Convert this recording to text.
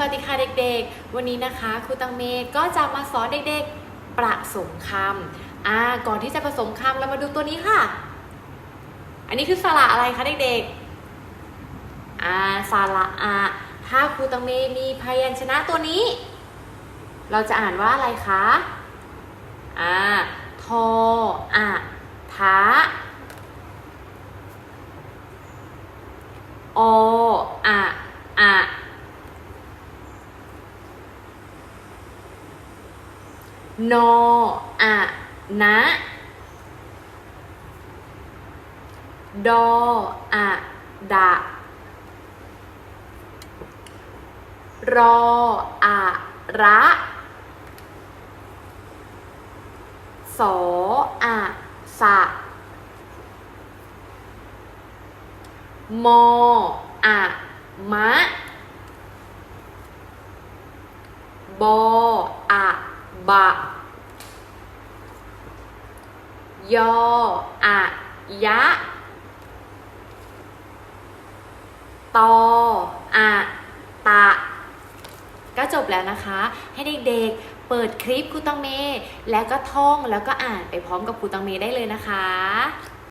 วัสดีค่ะเด็กๆ วันนี้นะคะครูตังเมก็จะมาสอนเด็กๆ ประสมคำอ่าก่อนที่จะผสมคำเรามาดูตัวนี้ค่ะ อันนี้คือสระอะไรคะเด็กๆอ่าสระอะถ้าครูตังเมมีพยัญชนะตัวนี้ เราจะอ่านว่าอะไรคะอ่าทออะทะอออะ นออะนะดออะดะรออะระสออะสะมออะมะบออะบะ ยออะยะ ตออะตะ ก็จบแล้วนะคะ ให้เด็กๆเปิดคลิปครูตังเม แล้วก็ท่องแล้วก็อ่านไปพร้อมกับครูตังเมได้เลยนะคะ